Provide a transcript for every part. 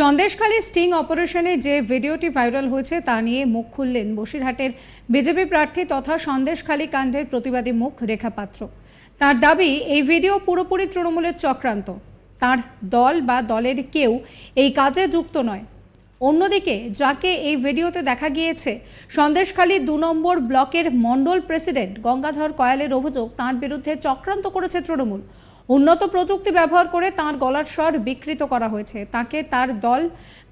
Sandeshkhali sting অপারেশনে যে ভিডিওটি ভাইরাল হয়েছে তা নিয়ে মুখ খুললেন বসিরহাটের বিজেপি প্রার্থী তথা সন্দেশখালী কাণ্ডের প্রতিবাদী মুখ রেখা পাত্র। তার দাবি, এই ভিডিও পুরোপুরি তৃণমূলের চক্রান্ত। তার দল বা দলের কেউ এই কাজে যুক্ত নয়। অন্যদিকে, যাকে এই ভিডিওতে দেখা গিয়েছে, সন্দেশখালী দু নম্বর ব্লকের মণ্ডল প্রেসিডেন্ট গঙ্গাধর কয়ালের অভিযোগ, তার বিরুদ্ধে চক্রান্ত করেছে তৃণমূল। উন্নত প্রযুক্তি ব্যবহার করে তার গলার স্বর বিকৃত করা হয়েছে। তাকে তার দল,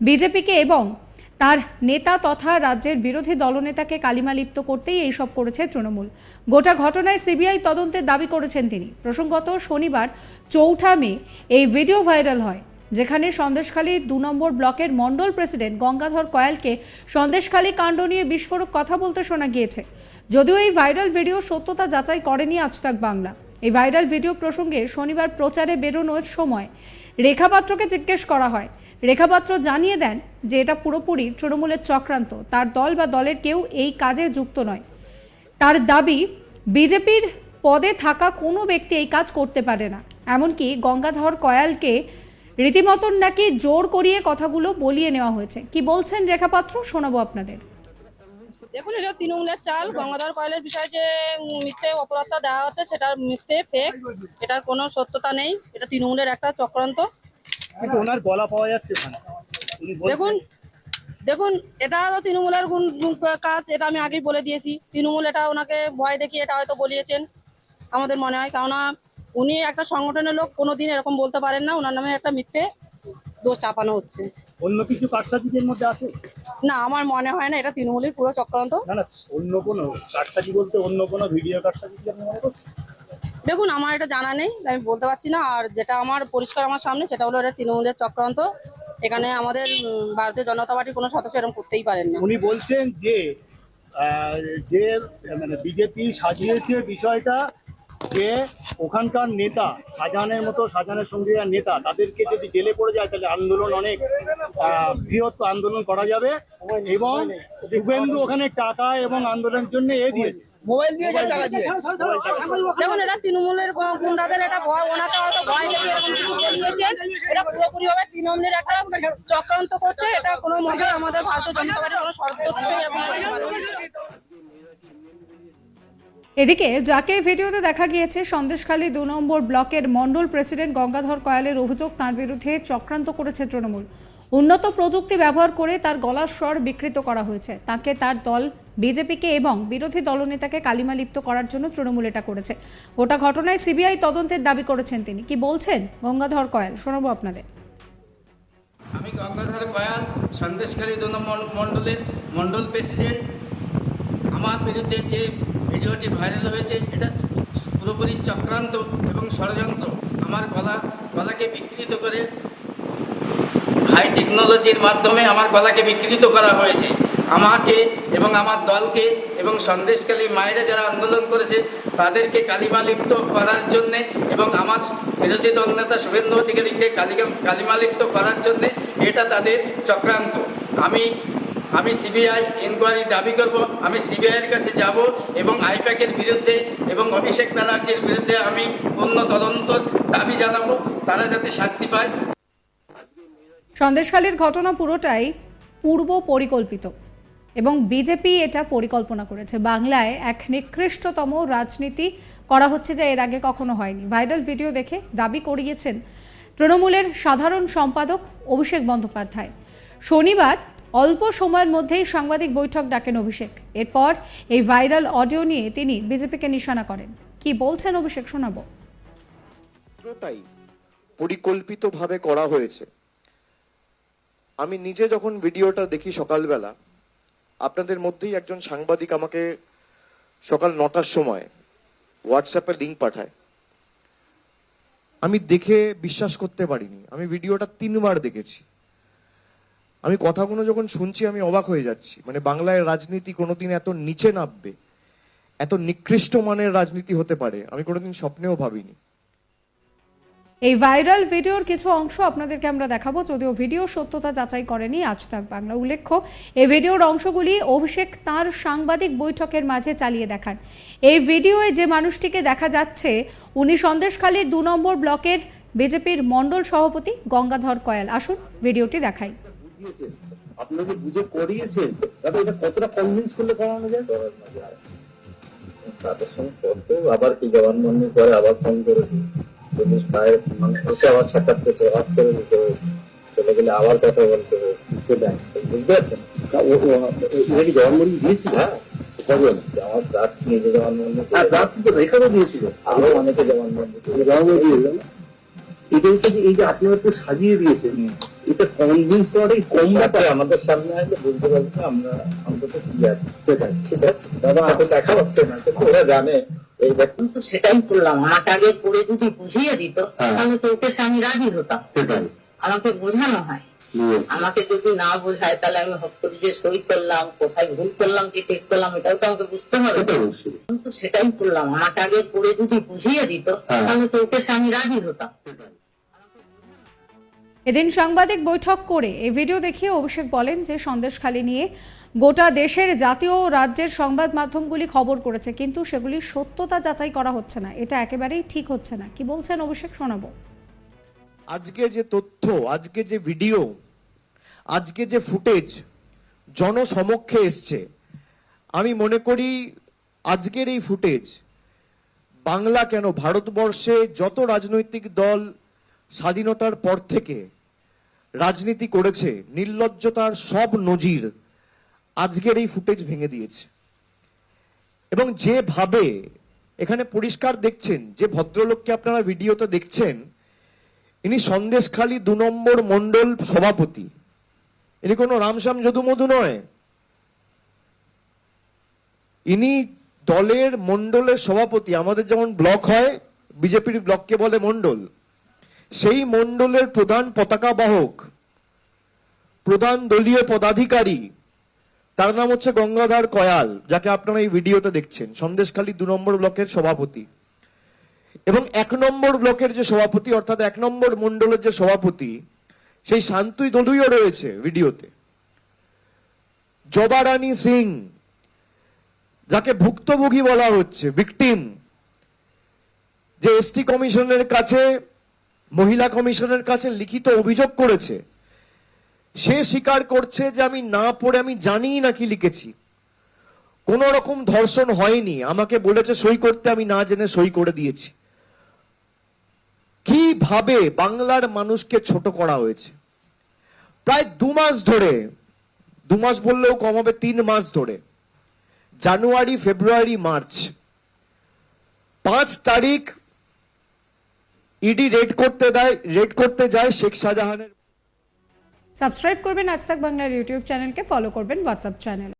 বিজেপিকে এবং তার নেতা তথা রাজ্যের বিরোধী দলনেতাকে কালিমালিপ্ত করতেই এইসব করেছে তৃণমূল। গোটা ঘটনায় সিবিআই তদন্তের দাবি করেছেন তিনি। প্রসঙ্গত শনিবার চৌঠা মে এই ভিডিও ভাইরাল হয়, যেখানে সন্দেশখালী দু নম্বর ব্লকের মণ্ডল প্রেসিডেন্ট গঙ্গাধর কয়ালকে সন্দেশখালী কাণ্ড নিয়ে বিস্ফোরক কথা বলতে শোনা গিয়েছে। যদিও এই ভাইরাল ভিডিও সত্যতা যাচাই করেনি আজতাক বাংলা। এই ভাইরাল ভিডিও প্রসঙ্গে শনিবার প্রচারে বেরোনোর সময় রেখাপাত্রকে জিজ্ঞেস করা হয়। রেখাপাত্র জানিয়ে দেন যে এটা পুরোপুরি তৃণমূলের চক্রান্ত। তার দল বা দলের কেউ এই কাজে যুক্ত নয়। তার দাবি, বিজেপির পদে থাকা কোনো ব্যক্তি এই কাজ করতে পারে না। এমনকি গঙ্গাধর কয়ালকে রীতিমতন নাকি জোর করিয়ে কথাগুলো বলিয়ে নেওয়া হয়েছে। কি বলছেন রেখাপাত্র? শোনাবো আপনাদের। দেখুন এটা তৃণমূলের চাল গঙ্গাধর কয়েলের বিষয়ে যে মিথ্যে অপরাধটা দেওয়া হচ্ছে সেটা মিথ্যে ফেক এটার কোনো সত্যতা নেই এটা তৃণমূলের একটা চক্রান্ত। ওনার গলা পাওয়া যাচ্ছে দেখুন দেখুন এটা তো তৃণমূলের কাজ এটা আমি আগেই বলে দিয়েছি। তৃণমূল এটা ওনাকে ভয় দেখিয়ে এটা হয়তো বলিয়েছেন আমাদের মনে হয়। কেননা উনি একটা সংগঠনের লোক কোনোদিন এরকম বলতে পারেন না ওনার নামে একটা মিথ্যে দোষ চাপানো হচ্ছে। অন্য কিছু কারসাজিদের মধ্যে আছে? না আমার মনে হয় না এটা তৃণমূলের পুরো চক্রান্ত। না না অন্য কোনো কারসাজি বলতে অন্য কোনো ভিডিও কারসাজি কি আপনি মনে করছেন দেখুন আমার এটা জানা নেই আমি বলতে পারছি না। আর যেটা আমার পরিষ্কার আমার সামনে সেটা হলো এটা তৃণমূলের চক্রান্ত। এখানে আমাদের ভারতীয় জনতা পার্টির কোনো সদস্য এরকম করতেই পারেন না। উনি বলছেন যে যে মানে বিজেপি সাজিয়েছে বিষয়টা যে ওখানকার নেতা সাজানের মতো সাজানের সঙ্গে যারা নেতা তাদেরকে যদি জেলে পড়ে যায় তাহলে আন্দোলন অনেক আহ, বৃহৎ আন্দোলন করা যাবে এবং শুভেন্দু ওখানে টাকা এবং আন্দোলনের জন্য এ দিয়েছে। মোবাইল দিয়ে টাকা দিয়ে দেখুন এটা তৃণমূলের গুন্ডাদের এটা ভয় ওনাকে হয়তো ভয় দেখে এরকম কিছু বলিয়েছেন এটা পুরোপুরি ভাবে তৃণমূলের একটা চক্রান্ত করছে। এটা কোনো মতে আমাদের ভারতীয় জনতা পার্টির কোনো সর্বোচ্চ এরকম। এদিকে, যাকে ভিডিওতে দেখা গিয়েছে, সন্দেশখালী দু নম্বর ব্লকের মণ্ডল প্রেসিডেন্ট গঙ্গাধর কয়ালের অভিযোগ তার বিরুদ্ধে চক্রান্ত করেছে তৃণমূল। উন্নত প্রযুক্তি ব্যবহার করে তার গলার স্বর বিকৃত করা হয়েছে। তাকে তার দল, বিজেপিকে এবং বিরোধী দলনেতাকে কালিমালিপ্ত করার জন্য তৃণমূল এটা করেছে। গোটা ঘটনায় সিবিআই তদন্তের দাবি করেছেন তিনি। কি বলছেন গঙ্গাধর কয়াল? শোনাবো আপনাদের। আমি গঙ্গাধর কয়াল, সন্দেশখালী দু নম্বর মণ্ডলের মণ্ডল প্রেসিডেন্ট। আমার বিরুদ্ধে যে ভিডিওটি ভাইরাল হয়েছে, এটা পুরোপুরি চক্রান্ত এবং ষড়যন্ত্র। আমার গলা, গলাকে বিকৃত করে হাই টেকনোলজির মাধ্যমে আমার গলাকে বিকৃত করা হয়েছে। আমাকে এবং আমার দলকে এবং সন্দেশকালী মায়েরা যারা আন্দোলন করেছে, তাদেরকে কালিমালিপ্ত করার জন্যে এবং আমার বিরোধী দল নেতা শুভেন্দু অধিকারীকে কালিকা কালিমালিপ্ত করার জন্যে এটা তাদের চক্রান্ত। আমি আমি সিবিআই ইনকোয়ারি দাবি করব, আমি সিবিআইয়ের কাছে যাব এবং আইপ্যাকের বিরুদ্ধে এবং অভিষেক ব্যানার্জির বিরুদ্ধে আমি অন্য তদন্ত দাবি জানাব, তারা যাতে শাস্তি পায়। সন্দেশখালীর ঘটনা পুরোটাই পূর্ব পরিকল্পিত এবং বিজেপি এটা পরিকল্পনা করেছে। বাংলায় এক নিকৃষ্টতম রাজনীতি করা হচ্ছে যা এর আগে কখনো হয়নি। ভাইরাল ভিডিও দেখে দাবি করিয়েছেন তৃণমূলের সাধারণ সম্পাদক অভিষেক বন্দ্যোপাধ্যায়। শনিবার অল্প সময়ের মধ্যেই সাংবাদিক বৈঠক ডাকেন অভিষেক। এরপর এই ভাইরাল অডিও নিয়ে তিনি বিজেপিকে নিশানা করেন। কি বলছেন অভিষেক, শোনাবো। পরিকল্পিতভাবে করা হয়েছে। আমি নিজে যখন ভিডিওটা দেখি সকালবেলা, আপনাদের মধ্যেই একজন সাংবাদিক আমাকে সকাল নটার সময় হোয়াটসঅ্যাপে লিঙ্ক পাঠায়। আমি দেখে বিশ্বাস করতে পারিনি। আমি ভিডিওটা তিনবার দেখেছি। আমি কথাগুলো যখন শুনছি, আমি অবাক হয়ে যাচ্ছি। মানে বাংলায় রাজনীতি কোনোদিন এত নিচে নামবে, এত নিকৃষ্ট মানের রাজনীতি হতে পারে, আমি কোনোদিন স্বপ্নেও ভাবিনি। এই ভাইরাল ভিডিওর কিছু অংশ আপনাদেরকে আমরা দেখাবো, যদিও ভিডিও সত্যতা যাচাই করেনি আজ তাক বাংলা উল্লেখ্য। এই ভিডিওর অংশগুলি অভিষেক তার সাংবাদিক বৈঠকের মাঝে চালিয়ে দেখান। এই ভিডিওয়ে যে মানুষটিকে দেখা যাচ্ছে, উনি সন্দেশখালীর দু নম্বর ব্লকের বিজেপির মণ্ডল সভাপতি গঙ্গাধর কয়াল। আসুন ভিডিওটি দেখাই। বুঝিয়েছে আপনাকে বুঝে করিয়েছেন? দাদা এটা কতটা কনভিন্স করলে করানো যায়? তাদের সঙ্গে কত? আবার কি জবানবন্দি করে আবার ফোন করেছি? পুলিশ মানে এসে আবার সাক্ষাৎ করছে করে দিতে হয়েছে। চলে গেলে আবার কথা বলতে হয়েছে। বুঝতে পারছেন? কি জবানবন্দি দিয়েছিল? হ্যাঁ। কবে আমার রাত নিজে জবানবন্দি হ্যাঁ করে তো এখানেও দিয়েছিল। আরও অনেকে জবানবন্দি করে জবানবন্দি দিয়েছিল এটা হচ্ছে এই যে আপনারা সাজিয়ে দিয়েছেন এটা কনভিন্স করাটাই কম ব্যাপার। আমাদের সামনে আসলে বুঝতে পারব না আমরা অন্তত কি আছে। সেটাই ঠিক আছে। দাদা দেখা হচ্ছে না কিন্তু ওরা জানে। এই ব্যাপার তো সেটাই করলাম। আমাকে আগে পড়ে যদি বুঝিয়ে দিত হ্যাঁ। তাহলে তো ওকে আমি রাজি হতাম। সেটাই। আমাকে বোঝানো হয়। আমাকে যদি না বোঝায় তাহলে আমি হট করে যে সই করলাম কোথায় ভুল করলাম কি ঠিক করলাম এটাও তো আমাকে বুঝতে হবে। সেটাই করলাম। আমাকে আগে পড়ে যদি বুঝিয়ে দিত হ্যাঁ। তাহলে তো ওকে আমি রাজি হতাম। এদিন সাংবাদিক বৈঠক করে এই ভিডিও দেখিয়ে অভিষেক বলেন যে সন্দেশখালী নিয়ে গোটা দেশের জাতীয় ও রাজ্যের সংবাদ মাধ্যমগুলি খবর করেছে, কিন্তু সেগুলির সত্যতা যাচাই করা হচ্ছে না। এটা একেবারেই ঠিক হচ্ছে না। কি বলছেন অভিষেক শোনাবো। আজকে যে তথ্য, আজকে যে ভিডিও, আজকে যে ফুটেজ জনসমক্ষে এসছে, আমি মনে করি আজকের এই ফুটেজ বাংলা কেন ভারতবর্ষে যত রাজনৈতিক দল স্বাধীনতার পর থেকে রাজনীতি করেছে, নির্লজ্জতার সব নজির আজকের এই ফুটেজ ভেঙে দিয়েছে। এবং যেভাবে এখানে পরিষ্কার দেখছেন, যে ভদ্রলোককে আপনারা ভিডিওতে দেখছেন, ইনি সন্দেশখালী দু নম্বর মন্ডল সভাপতি। ইনি কোনো রামশ্যাম যদুমধু নয়। ইনি দলের মন্ডলের সভাপতি। আমাদের যেমন ব্লক হয়, বিজেপির ব্লককে বলে মন্ডল সেই মন্ডলের প্রধান পতাকা বাহক, প্রধান দলীয় পদাধিকারী, তার নাম হচ্ছে গঙ্গাধর কয়াল, যাকে আপনারা এই ভিডিওতে দেখছেন, সন্দেশখালী দু নম্বর ব্লকের সভাপতি। এবং এক নম্বর ব্লকের যে সভাপতি, অর্থাৎ এক নম্বর মন্ডলের যে সভাপতি, সেই শান্তুই দলুইও রয়েছে ভিডিওতে। জবারানী সিং, যাকে ভুক্তভোগী বলা হচ্ছে, ভিকটিম, যে এসটি কমিশনের কাছে মহিলা কমিশনের কাছে লিখিত অভিযোগ করেছে। সে স্বীকার করছে যে আমি না পড়ে আমি জানি না কি লিখেছি। কোন রকম ধর্ষণ হয়নি। আমাকে বলেছে সই করতে, আমি না জেনে সই করে দিয়েছি। কীভাবে বাংলার মানুষকে ছোট করা হয়েছে? প্রায় দু মাস ধরে, দু মাস বললেও কম হবে, তিন মাস ধরে, জানুয়ারি, ফেব্রুয়ারি, মার্চ, পাঁচ তারিখ ইডি রেড করতে দেয় রেড করতে যায় শেখ শাহজাহানের সাবস্ক্রাইব করবেন আজ তাক বাংলার ইউটিউব চ্যানেলকে ফলো করবেন হোয়াটসঅ্যাপ চ্যানেল